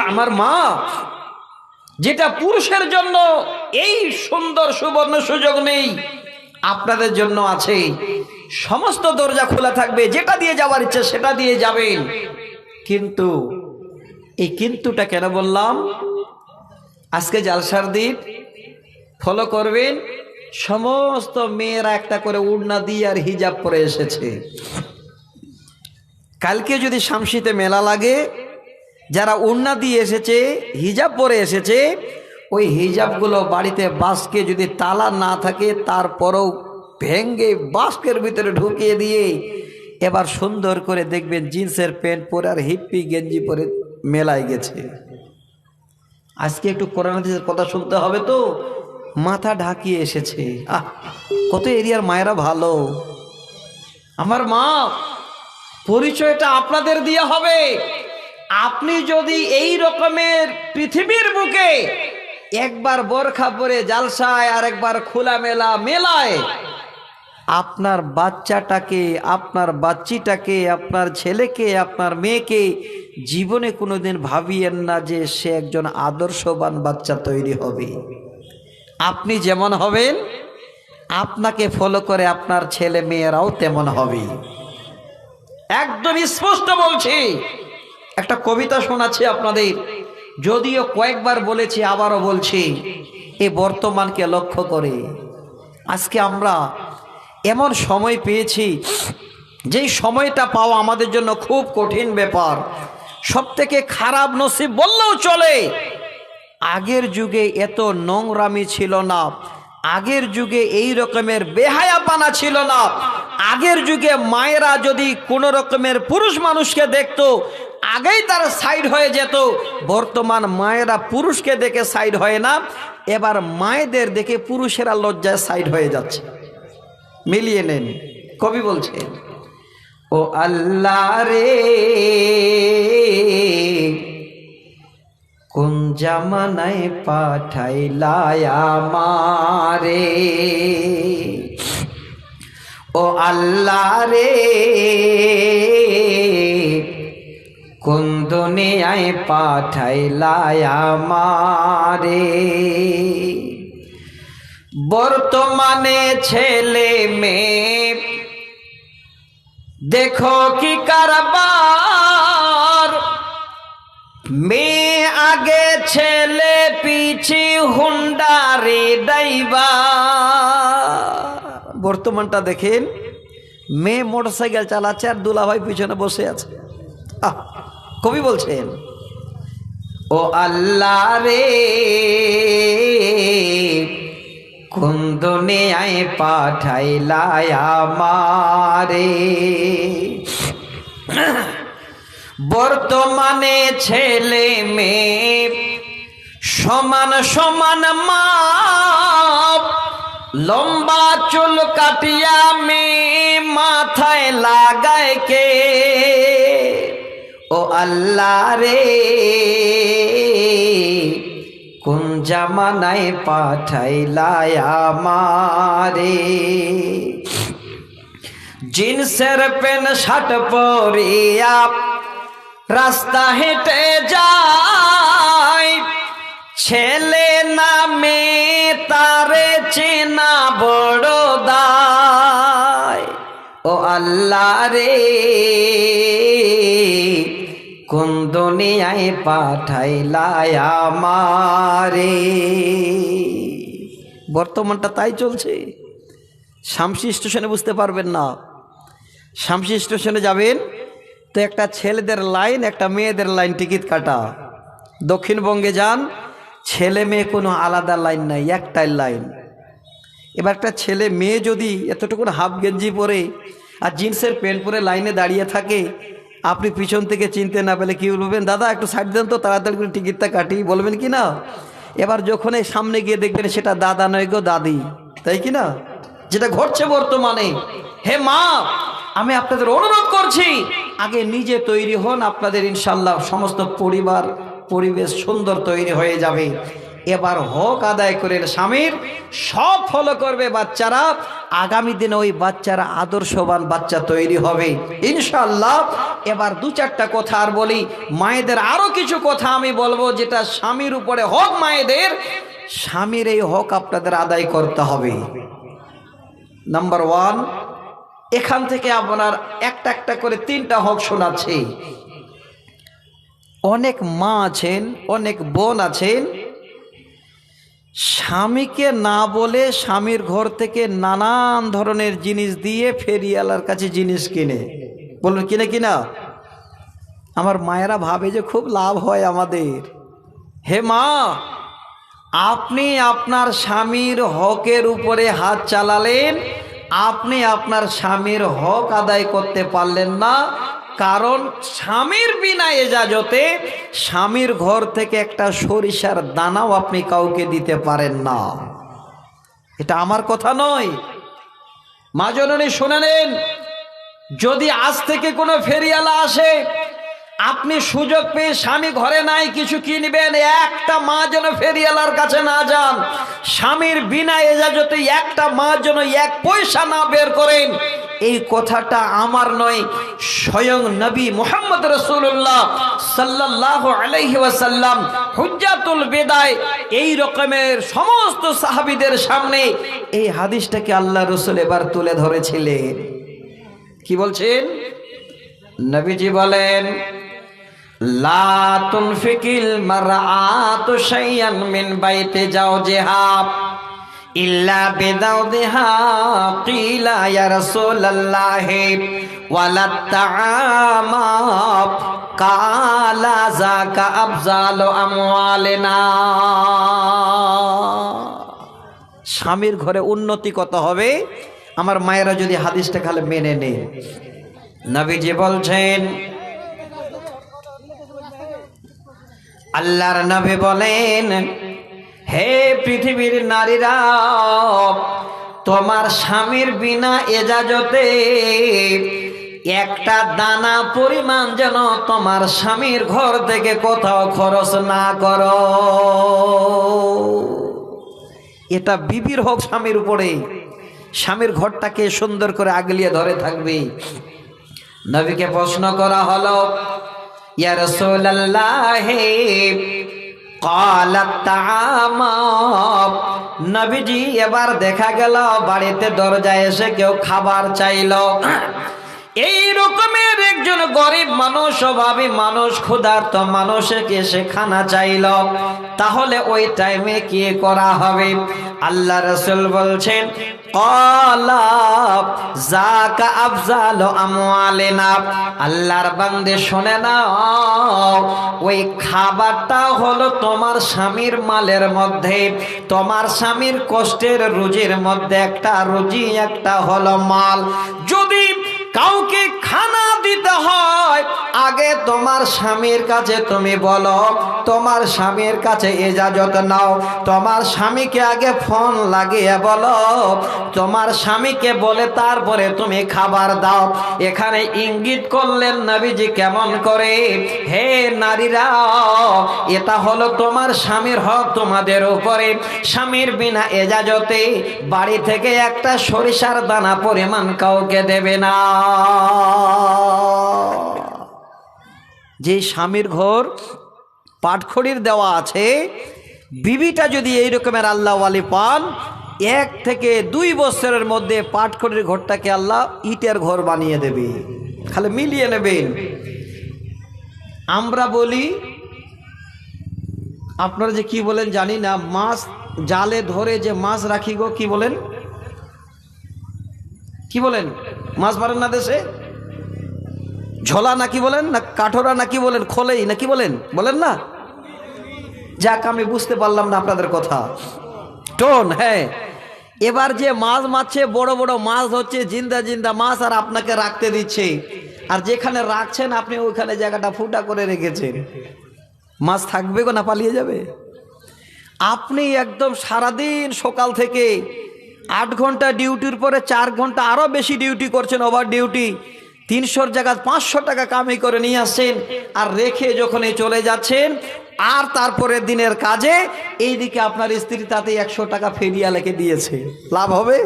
আমার মা, যেটা পুরুষের জন্য এই সুন্দর সুবর্ণ সুযোগ নেই, আপনাদের জন্য আছে। সমস্ত দরজা খোলা থাকবে, যেটা দিয়ে যাওয়ার ইচ্ছে সেটা দিয়ে যাবেন। কিন্তু, এই কিন্তুটা কেন বললাম? আজকে জালসার দিন, ফলো করবেন, সমস্ত মেয়েরা একটা করে উড়না দিয়ে আর হিজাব পরে এসেছে। কালকে যদি শামসিতে মেলা লাগে যারা উড়না দিয়ে এসেছে, হিজাব পরে এসেছে, ওই হিজাবগুলো বাড়িতে বাসকে যদি তালা না থাকে, তারপরেও ভেঙ্গে বাস্কের ভিতরে ঢুকিয়ে দিয়ে এবার সুন্দর করে দেখবেন জিন্সের প্যান্ট পরে আর হিপ্পি গেঞ্জি পরে মেলায় গেছে। আজকে একটু হাদিসের কথা শুনতে হবে তো? মাথা ঢাকিয়ে এসেছে। আহ, কত এরিয়ার মায়েরা ভালো। আমার মা, পরিচয়টা আপনাদের দিয়ে হবে। আপনি যদি এই রকমের পৃথিবীর বুকে একবার বরখা পরে জালসায় আর একবার খোলা মেলা মেলায় আপনার বাচ্চাটাকে, আপনার বাচ্চিটাকে, আপনার ছেলেকে, আপনার মেয়েকে জীবনে কোনোদিন ভাবিয়েন না যে সে একজন আদর্শবান বাচ্চা তৈরি হবে। আপনি যেমন হবেন, আপনাকে ফলো করে আপনার ছেলে মেয়েরাও তেমন হবে। একদম স্পষ্ট বলছি একটা কবিতা শোনাচ্ছি আপনাদের। যদিও কয়েকবার বলেছি, আবারও বলছি এই বর্তমানকে লক্ষ্য করে। আজকে আমরা এমন সময় পেয়েছি, যেই সময়টা পাওয়া আমাদের জন্য খুব কঠিন ব্যাপার। সব থেকে খারাপ নসিব বললেও চলে। আগের যুগে এত নোংরামি ছিল না। আগের যুগে এই রকমের বেহায়াপানা ছিল না। আগের যুগে মায়েরা যদি কোনো রকমের পুরুষ মানুষকে দেখতো আগেই তারা সাইড হয়ে যেত। বর্তমান মায়েরা পুরুষকে দেখে সাইড হয় না, এবার মায়েদের দেখে পুরুষেরা লজ্জায় সাইড হয়ে যাচ্ছে। মিলিয়ে নেন, কবি বলছেন, ও আল্লাহ রে, কোন জামানায় পাঠাইলায় আমারে? ও আল্লাহ রে কোন দুনিয়ায় পাঠাইলায় আমারে। বর্তমানে ছেলে মেয়ে দেখো কি কারবার। মেয়ে আগে ছেলে পিছি হুন্ডারে ডাইবা বর্তমানটা দেখেন মেয়ে মোটরসাইকেল চালাচ্ছে আর দুলাভাই পিছনে বসে আছে। আহ, কবি বলছেন, ও আল্লাহ রে কোন দুনিয়ায় পাঠাইলায় আমারে। বর্তমানে ছেলে মেয়ে সমান সমান মাপ, লম্বা চুল কাটিয়া মেয়ে মাথায় লাগায় কে? আল্লাহ রে। কোন জামানায় পাঠাইলায় আমারে? জিন্সের প্যান্ট, শার্ট পরিয়া রাস্তা হেঁটে যায় ছেলে না নামে তারে চেনা বড় দায়। ও আল্লাহ রে। কোন দুনিয়ায় পাঠাইলায় আমারে? বর্তমানটা তাই চলছে। শামসি স্টেশনে বুঝতে পারবেন না। শামসি স্টেশনে যাবেন, তো একটা ছেলেদের লাইন, একটা মেয়েদের লাইন টিকিট কাটা। দক্ষিণবঙ্গে যান, ছেলে মেয়ে কোনো আলাদা লাইন নাই, একটাই লাইন। এবার একটা ছেলে মেয়ে যদি এতটুকু হাফ গেঞ্জি পরে আর জিন্সের প্যান্ট পরে লাইনে দাঁড়িয়ে থাকে আপনি পিছন থেকে চিনতে না পেলে কি বলবেন? দাদা, একটু সাইড দেন তো, তাড়াতাড়ি করে টিকিটটা কাটি। বলবেন কি না? এবার যখন এই সামনে গিয়ে দেখবেন সেটা দাদা নয় গো, দাদি। তাই কি না? যেটা ঘটছে বর্তমানে। হে মা, আমি আপনাদের অনুরোধ করছি, আগে নিজে তৈরি হন, আপনাদের ইনশাল্লাহ সমস্ত পরিবার, পরিবেশ সুন্দর তৈরি হয়ে যাবে। এবার হক আদায় করে স্বামীর, সব ফলো করবে বাচ্চারা। আগামী দিনে ওই বাচ্চারা আদর্শবান বাচ্চা তৈরি হবে। ইনশাল্লাহ এবার দু চারটা কথা আর বলি। মায়েদের আরও কিছু কথা আমি বলব যেটা স্বামীর উপরে হক মায়েদের, স্বামীর এই হক আপনাদের আদায় করতে হবে। নাম্বার ওয়ান এখান থেকে আপনার একটা একটা করে তিনটা হক শোনাচ্ছে। অনেক মা আছেন, অনেক বোন আছেন স্বামীকে না বলে স্বামীর ঘর থেকে নানান ধরনের জিনিস দিয়ে ফেরিয়ালার কাছে জিনিস কিনে। বলুন, কিনে কিনা আমার মায়েরা ভাবে যে খুব লাভ হয় আমাদের। হে মা, আপনি আপনার স্বামীর হকের উপরে হাত চালালেন, আপনি আপনার স্বামীর হক আদায় করতে পারলেন না কারণ স্বামীর বিনা এজাজতে স্বামীর ঘর থেকে একটা সরিষার দানাও আপনি কাউকে দিতে পারেন না। এটা আমার কথা নয়। মা জননী, শুনে নেন। যদি আজ থেকে কোনো ফেরিয়ালা আসে, আপনি সুযোগ পেয়ে স্বামী ঘরে নাই, কিছু কিনবেন একটা মা যেন ফেরিয়ালার কাছে না যান, স্বামীর বিনা এজাজতে একটা মা যেন এক পয়সা না বের করেন এই কথাটা আমার নয়, স্বয়ং নবী মোহাম্মদ রসুল্লাহ সাল্লাহ ওয়াসাল্লাম হুজ্জাতুল বেদায় এই রকমের সমস্ত সাহাবিদের সামনে এই হাদিসটাকে আল্লাহ রসুল এবার তুলে ধরেছিলেন। কি বলছেন? নবীজি বলেন, লা তুনফিকিল মারআতু শাইয়ান মিন বাইতে জাওজিহা ইল্লা বিদাউদিহা কিলা ইয়া রাসূলুল্লাহ, ওয়ালা তাআমা, কালা যাকা আফজালু আমওয়ালিনা। স্বামীর ঘরে উন্নতি কত হবে? আমার মায়েরা যদি হাদিসটা খালে মেনে নেয়। নবীজি বলছেন, আল্লাহর নবী বলেন হে পৃথিবীর নারীরা, তোমার স্বামীর বিনা এজাজতে একটা দানা পরিমাণ যেন তোমার স্বামীর ঘর থেকে কোথাও খরচ না করো। এটা বিবির হোক স্বামীর উপরে, স্বামীর ঘরটাকে সুন্দর করে আগলিয়ে ধরে থাকবে। নবীকে প্রশ্ন করা হলো ইয়ার সোল্লাহ নবীজি এবার দেখা গেল বাড়িতে দরজায় এসে কেউ খাবার চাইলো। এই রকমের একজন গরিব মানুষ, অভাবী মানুষ, ক্ষুধার্ত মানুষকে সে খানা চাইল। তাহলে ওই টাইমে কি করা হবে? আল্লাহ রসুল বলছেন শুনে না ওই খাবারটা হলো তোমার স্বামীর মালের মধ্যে। তোমার স্বামীর কষ্টের মধ্যে একটা রুজি, একটা হলো মাল। যদি কাউকে খানা দিতে হয়। আগে তোমার স্বামীর কাছে তুমি বলো, তোমার স্বামীর কাছে এজাজত নাও। তোমার স্বামীকে আগে ফোন লাগিয়ে বলো, তোমার স্বামীকে বলে তারপরে তুমি খাবার দাও। এখানে ইঙ্গিত করলেন নাবিজি কেমন করে? হে নারীরা, এটা হলো তোমার স্বামীর হক তোমাদের উপরে। স্বামীর বিনা এজাজতে বাড়ি থেকে একটা সরিষার দানা পরিমাণ কাউকে দেবে না। যে স্বামীর ঘর পাটখড়ির দেওয়া আছে, বিবিটা যদি এই রকমের আল্লাহ আল্লাহওয়ালি পান, এক থেকে দুই বছরের মধ্যে পাটখড়ির ঘরটাকে আল্লাহ ইটের ঘর বানিয়ে দেবে। খালি মিলিয়ে নেবেন আমরা বলি, আপনারা যে কি বলেন জানি না, মাছ জালে ধরে যে মাছ রাখি গো, কি বলেন? কি বলেন? মাছ মারেন না দেশে? ঝোলা নাকি বলেন না কাঠোরা নাকি বলেন, খোলেই নাকি বলেন? বলেন না? যাক, আমি বুঝতে পারলাম না আপনাদের কথা। টোন হ্যাঁ। এবার যে মাছ মারছে, বড় বড় মাছ হচ্ছে, জিন্দা জিন্দা মাছ আর আপনাকে রাখতে দিচ্ছে। আর যেখানে রাখছেন, আপনি ওইখানে জায়গাটা ফুটা করে রেখেছেন। মাছ থাকবে না, পালিয়ে যাবে? আপনি একদম সারাদিন সকাল থেকে আট ঘণ্টা ডিউটির পরে চার ঘণ্টা আরও বেশি ডিউটি করছেন, ওভার ডিউটি। তিনশোর জায়গায় পাঁচশো টাকা কামাই করে নিয়ে আসছেন আর রেখে যখন এই চলে যাচ্ছেন, আর তারপরে দিনের কাজে এইদিকে আপনার স্ত্রী তাতে একশো টাকা ফেরিয়ালেকে দিয়েছে। লাভ হবে?